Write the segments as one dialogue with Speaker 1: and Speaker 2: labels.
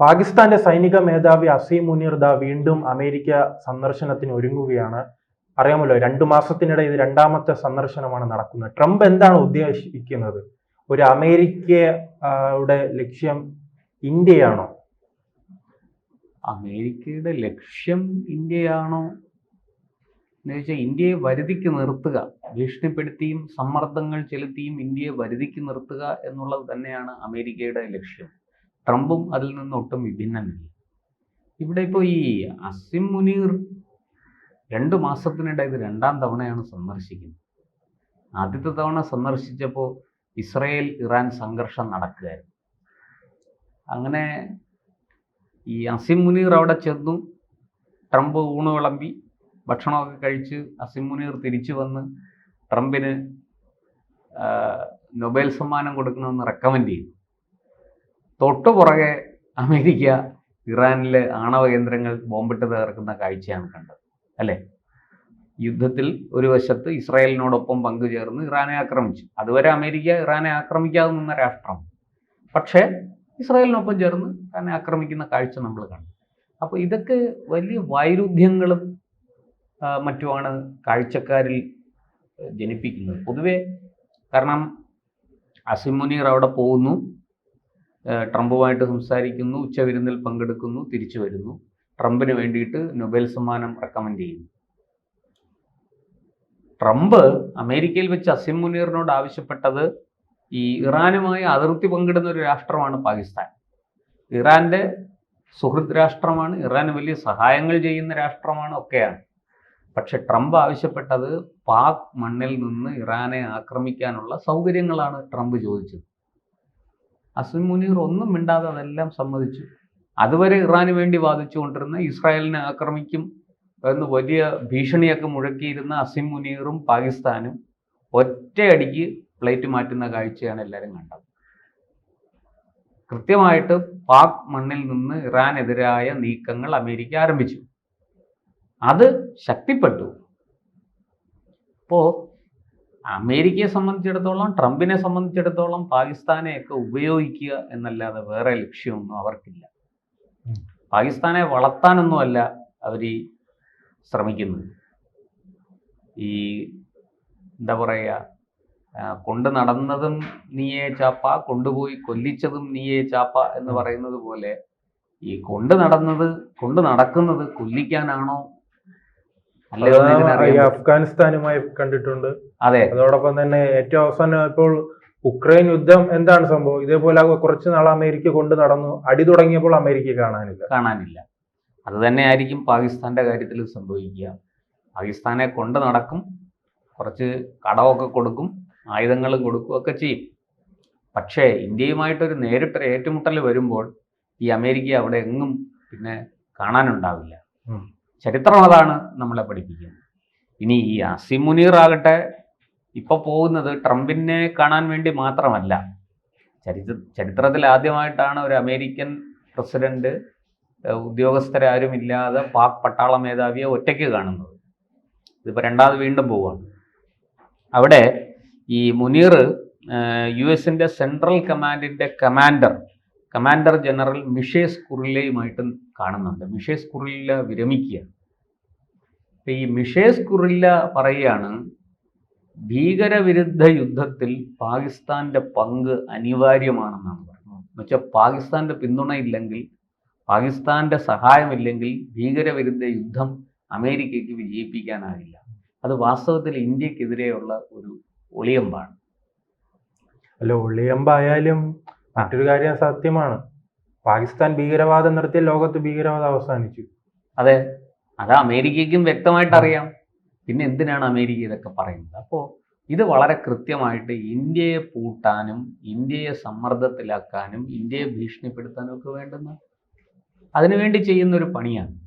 Speaker 1: പാകിസ്ഥാന്റെ സൈനിക മേധാവി അസീം മുനീർ ദാ വീണ്ടും അമേരിക്ക സന്ദർശനത്തിന് ഒരുങ്ങുകയാണ്. അറിയാമല്ലോ രണ്ടു മാസത്തിനിടെ ഇത് രണ്ടാമത്തെ സന്ദർശനമാണ് നടക്കുന്നത്. ട്രംപ് എന്താണ് ഉദ്ദേശിക്കുന്നത്? ഒരു അമേരിക്കയുടെ ലക്ഷ്യം ഇന്ത്യയാണോ?
Speaker 2: അമേരിക്കയുടെ ലക്ഷ്യം ഇന്ത്യയാണോ? എന്ന് വെച്ചാൽ ഇന്ത്യയെ വരുതിക്ക് നിർത്തുക. ഭീഷണിപ്പെടുത്തിയും സമ്മർദ്ദങ്ങൾ ചെലുത്തിയും ഇന്ത്യയെ വരുതിക്ക് നിർത്തുക എന്നുള്ളത് തന്നെയാണ് അമേരിക്കയുടെ ലക്ഷ്യം. ട്രംപും അതിൽ നിന്ന് ഒട്ടും വിഭിന്നമില്ല. ഇവിടെ ഇപ്പോൾ ഈ അസിം മുനീർ രണ്ട് മാസത്തിനിടെ ഇത് രണ്ടാം തവണയാണ് സന്ദർശിക്കുന്നത്. ആദ്യത്തെ തവണ സന്ദർശിച്ചപ്പോൾ ഇസ്രയേൽ ഇറാൻ സംഘർഷം നടക്കുകയായിരുന്നു. അങ്ങനെ ഈ അസിം മുനീർ അവിടെ ചെന്നു ട്രംപ് ഊണ് വിളമ്പി ഭക്ഷണമൊക്കെ കഴിച്ച് അസിം മുനീർ തിരിച്ചു വന്ന് ട്രംപിന് നൊബേൽ സമ്മാനം കൊടുക്കണമെന്ന് റെക്കമെൻഡ് ചെയ്തു. തൊട്ടു പുറകെ അമേരിക്ക ഇറാനിലെ ആണവ കേന്ദ്രങ്ങൾ ബോംബിട്ട് തകർക്കുന്ന കാഴ്ചയാണ് കണ്ടത് അല്ലേ? യുദ്ധത്തിൽ ഒരു വശത്ത് ഇസ്രായേലിനോടൊപ്പം പങ്കുചേർന്ന് ഇറാനെ ആക്രമിച്ചു. അതുവരെ അമേരിക്ക ഇറാനെ ആക്രമിക്കാതെ നിന്ന രാഷ്ട്രം. പക്ഷേ ഇസ്രായേലിനൊപ്പം ചേർന്ന് ഇറാനെ ആക്രമിക്കുന്ന കാഴ്ച നമ്മൾ കണ്ടു. അപ്പോൾ ഇതൊക്കെ വലിയ വൈരുദ്ധ്യങ്ങളും മറ്റുമാണ് കാഴ്ചക്കാരിൽ ജനിപ്പിക്കുന്നത്. പൊതുവേ കാരണം അസിം മുനീർ അവിടെ പോകുന്നു. ട്രംപുമായിട്ട് സംസാരിക്കുന്നു ഉച്ചവിരുന്നിൽ പങ്കെടുക്കുന്നു തിരിച്ചു വരുന്നു. ട്രംപിന് വേണ്ടിയിട്ട് നൊബേൽ സമ്മാനം റെക്കമെൻഡ് ചെയ്യുന്നു. ട്രംപ് അമേരിക്കയിൽ വെച്ച് അസിം മുനീറിനോട് ആവശ്യപ്പെട്ടത് ഈ ഇറാനുമായി അതിർത്തി പങ്കിടുന്ന ഒരു രാഷ്ട്രമാണ് പാകിസ്ഥാൻ. ഇറാന്റെ സുഹൃദ് രാഷ്ട്രമാണ് ഇറാന് വലിയ സഹായങ്ങൾ ചെയ്യുന്ന രാഷ്ട്രമാണ് ഒക്കെയാണ്. പക്ഷെ ട്രംപ് ആവശ്യപ്പെട്ടത് പാക് മണ്ണിൽ നിന്ന് ഇറാനെ ആക്രമിക്കാനുള്ള സൗകര്യങ്ങളാണ് ട്രംപ് ചോദിച്ചത്. അസിം മുനീർ ഒന്നും മിണ്ടാതെ അതെല്ലാം സമ്മതിച്ചു. അതുവരെ ഇറാന് വേണ്ടി വാദിച്ചുകൊണ്ടിരുന്ന ഇസ്രായേലിനെ ആക്രമിക്കും എന്ന് വലിയ ഭീഷണിയൊക്കെ മുഴക്കിയിരുന്ന അസിം മുനീറും പാകിസ്ഥാനും ഒറ്റയടിക്ക് പ്ലേറ്റ് മാറ്റുന്ന കാഴ്ചയാണ് എല്ലാവരും കണ്ടത്. കൃത്യമായിട്ട് പാക് മണ്ണിൽ നിന്ന് ഇറാനെതിരായ നീക്കങ്ങൾ അമേരിക്ക ആരംഭിച്ചു. അത് ശക്തിപ്പെട്ടു. അപ്പോൾ അമേരിക്കയെ സംബന്ധിച്ചിടത്തോളം ട്രംപിനെ സംബന്ധിച്ചിടത്തോളം പാകിസ്ഥാനെയൊക്കെ ഉപയോഗിക്കുക എന്നല്ലാതെ വേറെ ലക്ഷ്യമൊന്നും അവർക്കില്ല. പാകിസ്ഥാനെ വളർത്താനൊന്നുമല്ല അവർ ഈ ശ്രമിക്കുന്നത്. ഈ എന്താ പറയുക കൊണ്ട് നടന്നതും നീയേ ചാപ്പ കൊണ്ടുപോയി കൊല്ലിച്ചതും നീയേ ചാപ്പ എന്ന് പറയുന്നത് പോലെ ഈ കൊണ്ട് നടന്നത് കൊണ്ട് നടക്കുന്നത് കൊല്ലിക്കാനാണോ അല്ലയോ എന്ന്
Speaker 1: ഈ
Speaker 2: ഇതിനറിയാൻ
Speaker 1: അഫ്ഗാനിസ്ഥാനുമായി കണ്ടിട്ടുണ്ട്.
Speaker 2: അതെ.
Speaker 1: അതോടൊപ്പം തന്നെ ഏറ്റവും അവസാനം ഇപ്പോൾ ഉക്രൈൻ യുദ്ധം എന്താണ് സംഭവം? ഇതേപോലെ കുറച്ച് നാൾ അമേരിക്ക കൊണ്ട് നടന്നു. അടി തുടങ്ങിയപ്പോൾ അമേരിക്ക കാണാനില്ല.
Speaker 2: കാണാനില്ല. അത് തന്നെയായിരിക്കും പാകിസ്ഥാന്റെ കാര്യത്തിൽ സംഭവിക്കുക. പാകിസ്ഥാനെ കൊണ്ട് നടക്കും. കുറച്ച് കടമൊക്കെ കൊടുക്കും. ആയുധങ്ങളും കൊടുക്കും ഒക്കെ ചെയ്യും. പക്ഷേ ഇന്ത്യയുമായിട്ടൊരു നേരിട്ടൊരു ഏറ്റുമുട്ടൽ വരുമ്പോൾ ഈ അമേരിക്ക അവിടെ എങ്ങും പിന്നെ കാണാനുണ്ടാവില്ല. ചരിത്രം അതാണ് നമ്മളെ പഠിപ്പിക്കുന്നത്. ഇനി ഈ അസിം മുനീർ ആകട്ടെ ഇപ്പൊ പോകുന്നത് ട്രംപിനെ കാണാൻ വേണ്ടി മാത്രമല്ല. ചരിത്ര ചരിത്രത്തിൽ ആദ്യമായിട്ടാണ് ഒരു അമേരിക്കൻ പ്രസിഡന്റ് ഉദ്യോഗസ്ഥരാരും ഇല്ലാതെ പാക് പട്ടാള മേധാവിയെ ഒറ്റയ്ക്ക് കാണുന്നത്. ഇതിപ്പോൾ രണ്ടാമത് വീണ്ടും പോവുകയാണ്. അവിടെ ഈ മുനീർ യു എസിന്റെ സെൻട്രൽ കമാൻഡിന്റെ കമാൻഡർ കമാൻഡർ ജനറൽ മിഷേസ് കുറില്ലയുമായിട്ടും കാണുന്നുണ്ട്. മിഷേസ് കുറില്ല വിരമിക്കുക. ഈ മിഷേസ് കുറില്ല പറയുകയാണ് ഭീകരവിരുദ്ധ യുദ്ധത്തിൽ പാകിസ്ഥാന്റെ പങ്ക് അനിവാര്യമാണെന്നാണ് പറയുന്നത്. എന്നുവെച്ചാൽ പാകിസ്ഥാന്റെ പിന്തുണയില്ലെങ്കിൽ പാകിസ്ഥാന്റെ സഹായമില്ലെങ്കിൽ ഭീകരവിരുദ്ധ യുദ്ധം അമേരിക്കയ്ക്ക് വിജയിപ്പിക്കാനാകില്ല അത് വാസ്തവത്തിൽ ഇന്ത്യക്കെതിരെയുള്ള ഒരു ഒളിയമ്പാണ്.
Speaker 1: അല്ല ഒളിയമ്പായാലും മറ്റൊരു കാര്യം സത്യമാണ്. പാകിസ്ഥാൻ ഭീകരവാദം നിർത്തിയ ലോകത്ത് ഭീകരവാദം അവസാനിച്ചു.
Speaker 2: അതെ. അത് അമേരിക്കയ്ക്കും വ്യക്തമായിട്ട് അറിയാം. പിന്നെ എന്തിനാണ് അമേരിക്ക ഇതൊക്കെ പറയുന്നത്? അപ്പോൾ ഇത് വളരെ കൃത്യമായിട്ട് ഇന്ത്യയെ പൂട്ടാനും ഇന്ത്യയെ സമ്മർദ്ദത്തിലാക്കാനും ഇന്ത്യയെ ഭീഷണിപ്പെടുത്താനും ഒക്കെ വേണ്ടുന്ന അതിനുവേണ്ടി ചെയ്യുന്ന ഒരു പണിയാണ്.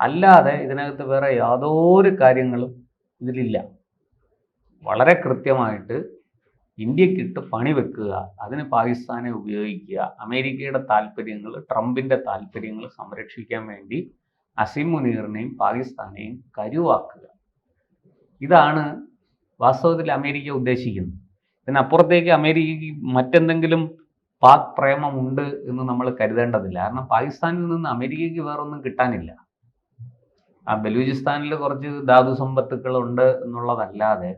Speaker 2: അല്ലാതെ ഇതിനകത്ത് വേറെ യാതൊരു കാര്യങ്ങളും ഇതിലില്ല. വളരെ കൃത്യമായിട്ട് ഇന്ത്യക്കിട്ട് പണി വെക്കുക അതിന് പാകിസ്ഥാനെ ഉപയോഗിക്കുക അമേരിക്കയുടെ താല്പര്യങ്ങൾ ട്രംപിന്റെ താല്പര്യങ്ങൾ സംരക്ഷിക്കാൻ വേണ്ടി അസീം മുനീറിനെയും പാകിസ്ഥാനെയും കരുവാക്കുക. ഇതാണ് വാസ്തവത്തിൽ അമേരിക്ക ഉദ്ദേശിക്കുന്നത്. ഇതിനപ്പുറത്തേക്ക് അമേരിക്കയ്ക്ക് മറ്റെന്തെങ്കിലും പാക് പ്രേമമുണ്ട് എന്ന് നമ്മൾ കരുതേണ്ടതില്ല. കാരണം പാകിസ്ഥാനിൽ നിന്ന് അമേരിക്കയ്ക്ക് വേറൊന്നും കിട്ടാനില്ല. ആ ബലൂചിസ്ഥാനിൽ കുറച്ച് ധാതു സമ്പത്തുക്കളുണ്ട് എന്നുള്ളതല്ലാതെ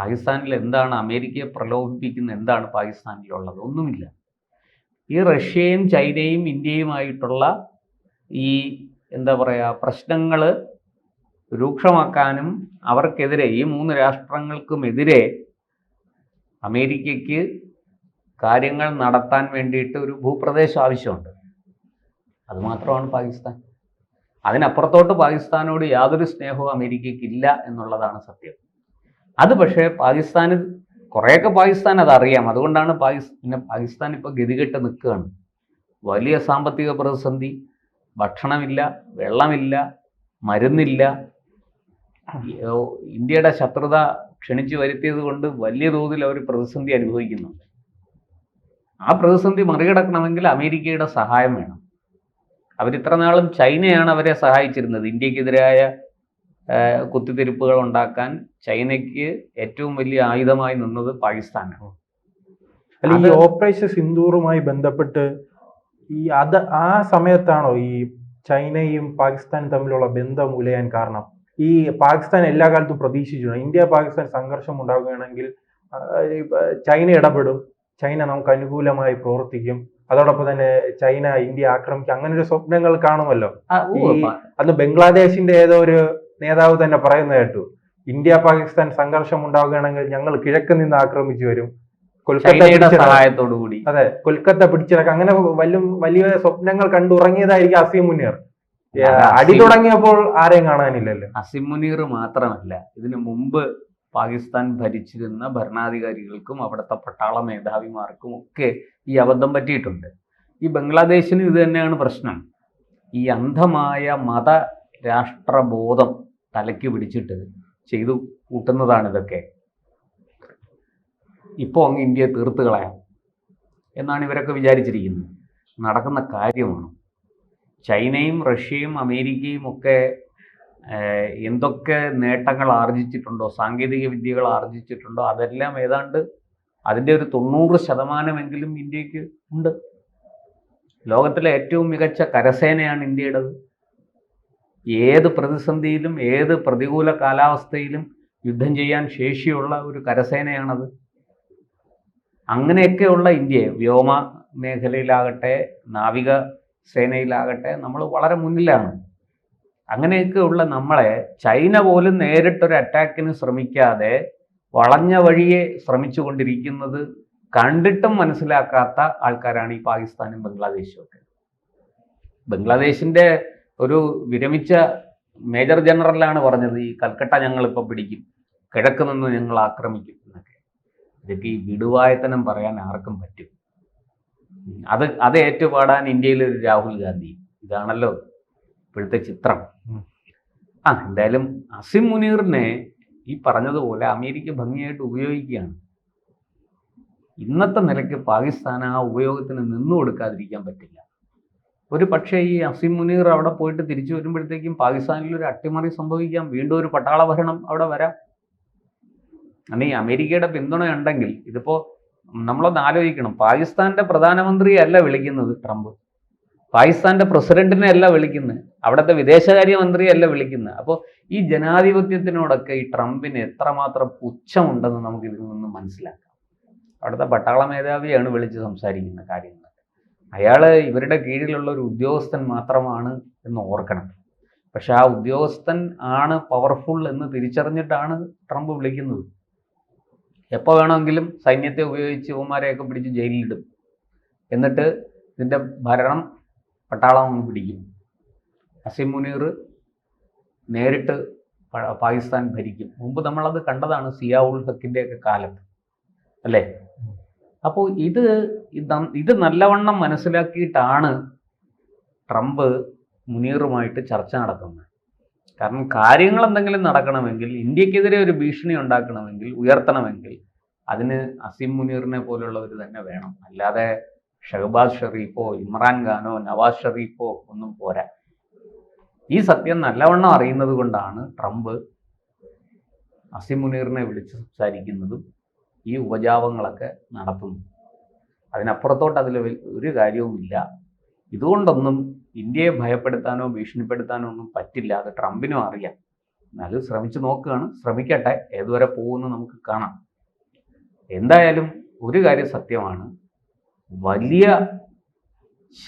Speaker 2: പാകിസ്ഥാനിൽ എന്താണ് അമേരിക്കയെ പ്രലോഭിപ്പിക്കുന്ന എന്താണ് പാകിസ്ഥാനിലുള്ളത്? ഒന്നുമില്ല. ഈ റഷ്യയും ചൈനയും ഇന്ത്യയുമായിട്ടുള്ള ഈ എന്താ പറയുക പ്രശ്നങ്ങൾ രൂക്ഷമാക്കാനും അവർക്കെതിരെ ഈ മൂന്ന് രാഷ്ട്രങ്ങൾക്കുമെതിരെ അമേരിക്കയ്ക്ക് കാര്യങ്ങൾ നടത്താൻ വേണ്ടിയിട്ട് ഒരു ഭൂപ്രദേശം ആവശ്യമുണ്ട്. അതുമാത്രമാണ് പാകിസ്ഥാൻ. അതിനപ്പുറത്തോട്ട് പാകിസ്ഥാനോട് യാതൊരു സ്നേഹവും അമേരിക്കയ്ക്കില്ല എന്നുള്ളതാണ് സത്യം. അത് പക്ഷേ പാകിസ്ഥാന് കുറേയൊക്കെ പാകിസ്ഥാൻ അതറിയാം. അതുകൊണ്ടാണ് പാകിസ്ഥാൻ പിന്നെ പാകിസ്ഥാൻ ഇപ്പോൾ ഗതികെട്ട് നിൽക്കുകയാണ്. വലിയ സാമ്പത്തിക പ്രതിസന്ധി ഭക്ഷണമില്ല വെള്ളമില്ല മരുന്നില്ല. ഇന്ത്യയുടെ ശത്രുത ക്ഷണിച്ചു വരുത്തിയത് കൊണ്ട് വലിയ തോതിൽ അവർ പ്രതിസന്ധി അനുഭവിക്കുന്നുണ്ട്. ആ പ്രതിസന്ധി മറികടക്കണമെങ്കിൽ അമേരിക്കയുടെ സഹായം വേണം. അവരിത്ര നാളും ചൈനയാണ് അവരെ സഹായിച്ചിരുന്നത്. ഇന്ത്യക്കെതിരായ കുത്തിത്തിരിപ്പുകൾ ഉണ്ടാക്കാൻ ചൈനയ്ക്ക് ഏറ്റവും വലിയ ആയുധമായി നിന്നത് പാകിസ്ഥാനാണ്.
Speaker 1: അല്ല ഈ ഓപ്പറേഷൻ സിന്ദൂറുമായി ബന്ധപ്പെട്ട് ഈ അത് ആ സമയത്താണോ ഈ ചൈനയും പാകിസ്ഥാനും തമ്മിലുള്ള ബന്ധം ഉലയാൻ കാരണം? ഈ പാകിസ്ഥാൻ എല്ലാ കാലത്തും പ്രതീക്ഷിച്ചിട്ടുണ്ട്. ഇന്ത്യ പാകിസ്ഥാൻ സംഘർഷം ഉണ്ടാവുകയാണെങ്കിൽ ചൈന ഇടപെടും. ചൈന നമുക്ക് അനുകൂലമായി പ്രവർത്തിക്കും. അതോടൊപ്പം തന്നെ ചൈന ഇന്ത്യ ആക്രമിക്കും. അങ്ങനെ ഒരു സ്വപ്നങ്ങൾ കാണുമല്ലോ. അന്ന് ബംഗ്ലാദേശിന്റെ ഏതോ ഒരു നേതാവ് തന്നെ പറയുന്ന കേട്ടു. ഇന്ത്യ പാകിസ്ഥാൻ സംഘർഷം ഉണ്ടാവുകയാണെങ്കിൽ ഞങ്ങൾ കിഴക്ക് നിന്ന് ആക്രമിച്ചു വരും. കൊൽക്കത്ത
Speaker 2: കൂടി.
Speaker 1: അതെ കൊൽക്കത്ത പിടിച്ചിറക്കാം അങ്ങനെ വലിയ വലിയ സ്വപ്നങ്ങൾ കണ്ടു കണ്ടുറങ്ങിയതായിരിക്കും അസീം മുനീർ. അടി തുടങ്ങിയപ്പോൾ ആരെയും കാണാനില്ലല്ലോ.
Speaker 2: അസീം മുനീർ മാത്രമല്ല ഇതിനു മുമ്പ് പാകിസ്ഥാൻ ഭരിച്ചിരുന്ന ഭരണാധികാരികൾക്കും അവിടുത്തെ പട്ടാള മേധാവിമാർക്കും ഒക്കെ ഈ അബദ്ധം പറ്റിയിട്ടുണ്ട്. ഈ ബംഗ്ലാദേശിന് ഇത് തന്നെയാണ് പ്രശ്നം. ഈ അന്ധമായ മത രാഷ്ട്രബോധം തലയ്ക്ക് പിടിച്ചിട്ട് ചെയ്തു കൂട്ടുന്നതാണ് ഇതൊക്കെ. ഇപ്പോൾ അങ്ങ് ഇന്ത്യയെ തീർത്ത് കളയാം എന്നാണ് ഇവരൊക്കെ വിചാരിച്ചിരിക്കുന്നത്. നടക്കുന്ന കാര്യമാണ്. ചൈനയും റഷ്യയും അമേരിക്കയും ഒക്കെ എന്തൊക്കെ നേട്ടങ്ങൾ ആർജിച്ചിട്ടുണ്ടോ സാങ്കേതിക വിദ്യകൾ ആർജിച്ചിട്ടുണ്ടോ അതെല്ലാം ഏതാണ്ട് അതിന്റെ ഒരു തൊണ്ണൂറ് ശതമാനമെങ്കിലും ഇന്ത്യയ്ക്ക് ഉണ്ട്. ലോകത്തിലെ ഏറ്റവും മികച്ച കരസേനയാണ് ഇന്ത്യയുടേത്. ഏത് പ്രതിസന്ധിയിലും ഏത് പ്രതികൂല കാലാവസ്ഥയിലും യുദ്ധം ചെയ്യാൻ ശേഷിയുള്ള ഒരു കരസേനയാണത്. അങ്ങനെയൊക്കെയുള്ള ഇന്ത്യയെ വ്യോമ മേഖലയിലാകട്ടെ നാവിക സേനയിലാകട്ടെ നമ്മൾ വളരെ മുന്നിലാണ്. അങ്ങനെയൊക്കെയുള്ള നമ്മളെ ചൈന പോലും നേരിട്ടൊരു അറ്റാക്കിന് ശ്രമിക്കാതെ വളഞ്ഞ വഴിയെ ശ്രമിച്ചു കൊണ്ടിരിക്കുന്നത് കണ്ടിട്ടും മനസ്സിലാക്കാത്ത ആൾക്കാരാണ് ഈ പാകിസ്ഥാനും ബംഗ്ലാദേശും ഒക്കെ. ബംഗ്ലാദേശിന്റെ ഒരു വിരമിച്ച മേജർ ജനറലാണ് പറഞ്ഞത് ഈ കൽക്കട്ട ഞങ്ങളിപ്പോൾ പിടിക്കും. കിഴക്ക് നിന്ന് ഞങ്ങൾ ആക്രമിക്കും എന്നൊക്കെ. ഇതൊക്കെ ഈ വിടുവായത്തനം പറയാൻ ആർക്കും പറ്റും. അത് അത് ഏറ്റുപാടാൻ ഇന്ത്യയിൽ ഒരു രാഹുൽ ഗാന്ധി. ഇതാണല്ലോ ഇപ്പോഴത്തെ ചിത്രം. ആ എന്തായാലും അസിം മുനീറിനെ ഈ പറഞ്ഞതുപോലെ അമേരിക്ക ഭംഗിയായിട്ട് ഉപയോഗിക്കുകയാണ്. ഇന്നത്തെ നിലയ്ക്ക് പാകിസ്ഥാൻ ആ ഉപയോഗത്തിന് നിന്നു കൊടുക്കാതിരിക്കാൻ പറ്റില്ല. ഒരു പക്ഷേ ഈ അസിം മുനീർ അവിടെ പോയിട്ട് തിരിച്ചു വരുമ്പോഴത്തേക്കും പാകിസ്ഥാനിൽ ഒരു അട്ടിമറി സംഭവിക്കാം. വീണ്ടും ഒരു പട്ടാള ഭരണം അവിടെ വരാം. അന്ന് അമേരിക്കയുടെ പിന്തുണ ഉണ്ടെങ്കിൽ ഇതിപ്പോ നമ്മളൊന്ന് ആലോചിക്കണം. പാകിസ്ഥാന്റെ പ്രധാനമന്ത്രിയല്ല വിളിക്കുന്നത് ട്രംപ്. പാകിസ്ഥാന്റെ പ്രസിഡന്റിനെ അല്ല വിളിക്കുന്നത്. അവിടുത്തെ വിദേശകാര്യമന്ത്രിയെ അല്ല വിളിക്കുന്നത്. അപ്പോൾ ഈ ജനാധിപത്യത്തിനോടൊക്കെ ഈ ട്രംപിന് എത്രമാത്രം പുച്ഛമുണ്ടെന്ന് നമുക്ക് ഇതിൽ നിന്ന് മനസ്സിലാക്കാം. അവിടുത്തെ പട്ടാള മേധാവിയാണ് വിളിച്ച് സംസാരിക്കുന്ന കാര്യങ്ങൾ. അയാൾ ഇവരുടെ കീഴിലുള്ള ഒരു ഉദ്യോഗസ്ഥൻ മാത്രമാണ് എന്ന് ഓർക്കണം. പക്ഷെ ആ ഉദ്യോഗസ്ഥൻ ആണ് പവർഫുൾ എന്ന് തിരിച്ചറിഞ്ഞിട്ടാണ് ട്രംപ് വിളിക്കുന്നത്. എപ്പോൾ വേണമെങ്കിലും സൈന്യത്തെ ഉപയോഗിച്ച് ഇവന്മാരെയൊക്കെ പിടിച്ച് ജയിലിലിടും. എന്നിട്ട് ഇതിന്റെ ഭരണം പട്ടാളം അങ്ങ് പിടിക്കും. അസിം മുനീർ നേരിട്ട് പാകിസ്ഥാൻ ഭരിക്കും. മുമ്പ് നമ്മളത് കണ്ടതാണ് സിയാ ഉൾ ഹക്കിന്റെയൊക്കെ കാലത്ത്. അല്ലേ? അപ്പോൾ ഇത് ഇത് നല്ലവണ്ണം മനസ്സിലാക്കിയിട്ടാണ് ട്രംപ് മുനീറുമായിട്ട് ചർച്ച നടത്തുന്നത്. കാരണം കാര്യങ്ങൾ എന്തെങ്കിലും നടക്കണമെങ്കിൽ ഇന്ത്യക്കെതിരെ ഒരു ഭീഷണി ഉണ്ടാക്കണമെങ്കിൽ ഉയർത്തണമെങ്കിൽ അതിന് അസീം മുനീറിനെ പോലുള്ളവർ തന്നെ വേണം. അല്ലാതെ ഷഹബാസ് ഷെറീഫോ ഇമ്രാൻഖാനോ നവാസ് ഷെറീഫോ ഒന്നും പോരാ. ഈ സത്യം നല്ലവണ്ണം അറിയുന്നത് കൊണ്ടാണ് ട്രംപ് അസിം മുനീറിനെ വിളിച്ച് സംസാരിക്കുന്നതും ഈ ഉപജാപങ്ങളൊക്കെ നടത്തുന്നു. അതിനപ്പുറത്തോട്ട് അതിൽ ഒരു കാര്യവുമില്ല. ഇതുകൊണ്ടൊന്നും ഇന്ത്യയെ ഭയപ്പെടുത്താനോ ഭീഷണിപ്പെടുത്താനോ ഒന്നും പറ്റില്ല. അത് ട്രംപിനും അറിയാം. എന്നാലും ശ്രമിച്ചു നോക്കുകയാണ്. ശ്രമിക്കട്ടെ. ഏതുവരെ പോകുമെന്ന് നമുക്ക് കാണാം. എന്തായാലും ഒരു കാര്യം സത്യമാണ്. വലിയ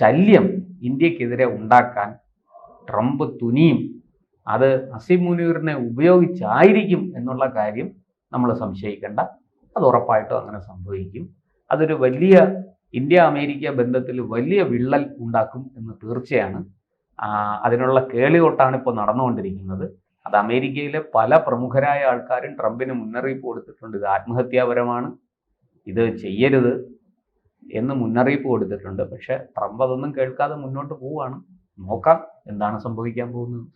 Speaker 2: ശല്യം ഇന്ത്യക്കെതിരെ ഉണ്ടാക്കാൻ ട്രംപ് തുനിയും. അത് അസീം മുനീറിനെ ഉപയോഗിച്ചായിരിക്കും എന്നുള്ള കാര്യം നമ്മൾ സംശയിക്കേണ്ട. അത് ഉറപ്പായിട്ടും അങ്ങനെ സംഭവിക്കും. അതൊരു വലിയ ഇന്ത്യ അമേരിക്ക ബന്ധത്തിൽ വലിയ വിള്ളൽ ഉണ്ടാക്കും എന്ന് തീർച്ചയാണ്. അതിനുള്ള കേളികൊട്ടാണ് ഇപ്പോൾ നടന്നുകൊണ്ടിരിക്കുന്നത്. അത് അമേരിക്കയിലെ പല പ്രമുഖരായ ആൾക്കാരും ട്രംപിന് മുന്നറിയിപ്പ് കൊടുത്തിട്ടുണ്ട്. ഇത് ആത്മഹത്യാപരമാണ്. ഇത് ചെയ്യരുത് എന്ന് മുന്നറിയിപ്പ് കൊടുത്തിട്ടുണ്ട്. പക്ഷേ ട്രംപ് അതൊന്നും കേൾക്കാതെ മുന്നോട്ട് പോവുകയാണ്. നോക്കാം എന്താണ് സംഭവിക്കാൻ പോകുന്നത്.